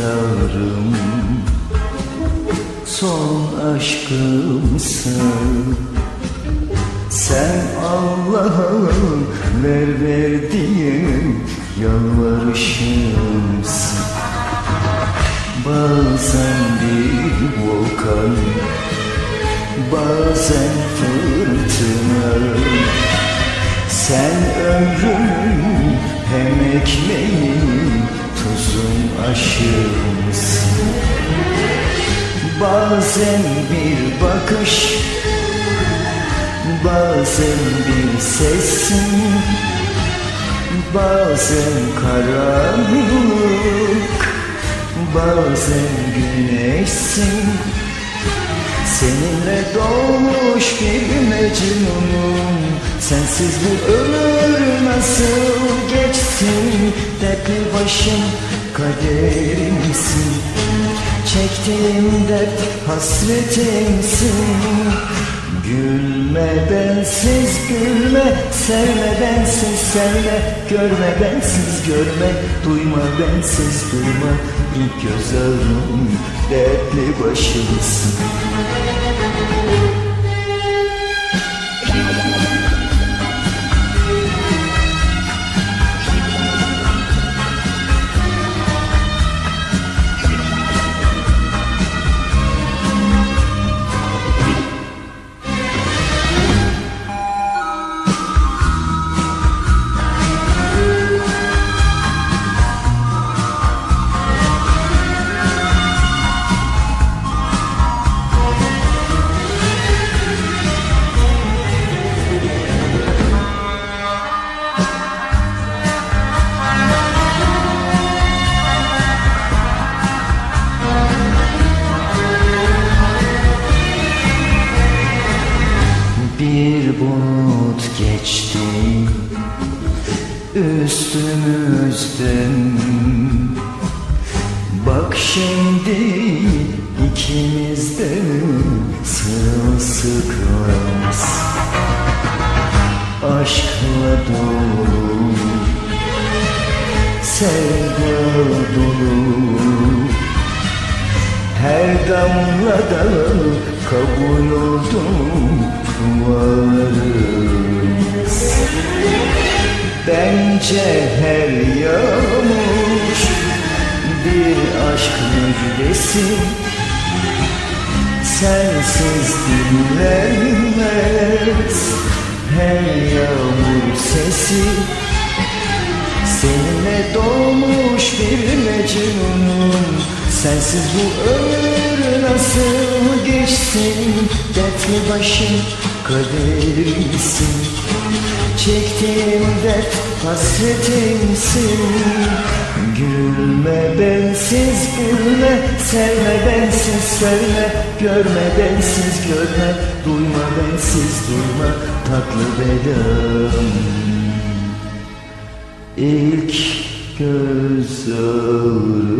ağrım Son aşkımsın Sen. Allah'a ver ver diye yalvarışımsın Bazen bir volkan Bazen fırtına. Sen ömrümün hem ekmeği Aşığımsın Bazen bir bakış Bazen bir sesin Bazen karanlık Bazen güneşsin. Seninle doğmuş bir mecnunum Sensiz bu ömür nasıl geçsin? Dertli başım kaderimsin. Çektiğim dert hasretimsin. Gülme bensiz gülme Sevme bensiz sevme Görme bensiz görme Duyma bensiz duyma. İlk göz ağrım Dertli başımsın bulut geçti. Üstümüzden. Bak şimdi ikimiz de sırılsıklamız Aşkla dolu, sevda dolu. Her damlada kabul duvarız Bence her yağmur bir aşk müjdesi. Sensiz dinlenmez her yağmur sesi. Seninle doğmuş bir mecnunum. Sensiz bu nasıl geçsin Dertli başım kaderimsin Çektiğim dert hasretimsin. Gülme bensiz gülme Sevme bensiz sevme Görme bensiz görme Duyma bensiz duyma Tatlı belam. İlk göz ağrımsın